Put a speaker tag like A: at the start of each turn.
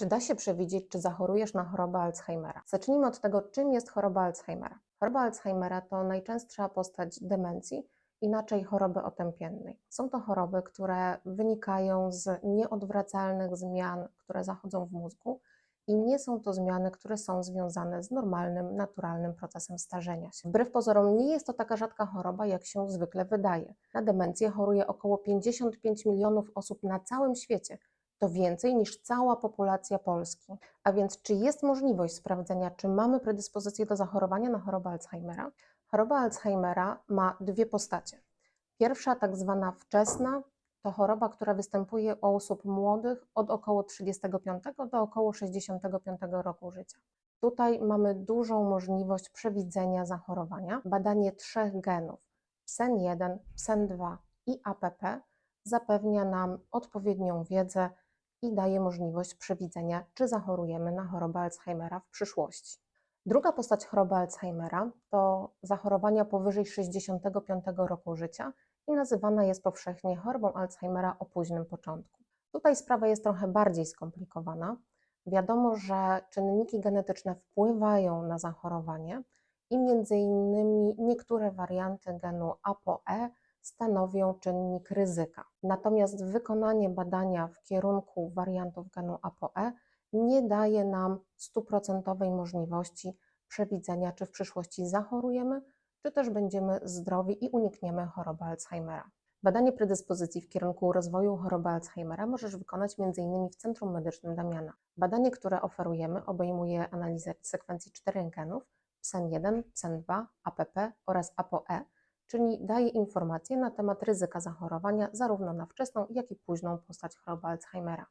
A: Czy da się przewidzieć, czy zachorujesz na chorobę Alzheimera? Zacznijmy od tego, czym jest choroba Alzheimera. Choroba Alzheimera to najczęstsza postać demencji, inaczej choroby otępiennej. Są to choroby, które wynikają z nieodwracalnych zmian, które zachodzą w mózgu i nie są to zmiany, które są związane z normalnym, naturalnym procesem starzenia się. Wbrew pozorom nie jest to taka rzadka choroba, jak się zwykle wydaje. Na demencję choruje około 55 milionów osób na całym świecie. To więcej niż cała populacja Polski. A więc, czy jest możliwość sprawdzenia, czy mamy predyspozycję do zachorowania na chorobę Alzheimera? Choroba Alzheimera ma dwie postacie. Pierwsza, tak zwana wczesna, to choroba, która występuje u osób młodych od około 35 do około 65 roku życia. Tutaj mamy dużą możliwość przewidzenia zachorowania. Badanie trzech genów PSEN1, PSEN2 i APP zapewnia nam odpowiednią wiedzę i daje możliwość przewidzenia, czy zachorujemy na chorobę Alzheimera w przyszłości. Druga postać choroby Alzheimera to zachorowania powyżej 65 roku życia i nazywana jest powszechnie chorobą Alzheimera o późnym początku. Tutaj sprawa jest trochę bardziej skomplikowana. Wiadomo, że czynniki genetyczne wpływają na zachorowanie i między innymi niektóre warianty genu ApoE stanowią czynnik ryzyka. Natomiast wykonanie badania w kierunku wariantów genu ApoE nie daje nam stuprocentowej możliwości przewidzenia, czy w przyszłości zachorujemy, czy też będziemy zdrowi i unikniemy choroby Alzheimera. Badanie predyspozycji w kierunku rozwoju choroby Alzheimera możesz wykonać m.in. w Centrum Medycznym Damiana. Badanie, które oferujemy, obejmuje analizę sekwencji czterech genów PSEN1, PSEN2, APP oraz ApoE, czyli daje informacje na temat ryzyka zachorowania zarówno na wczesną, jak i późną postać choroby Alzheimera.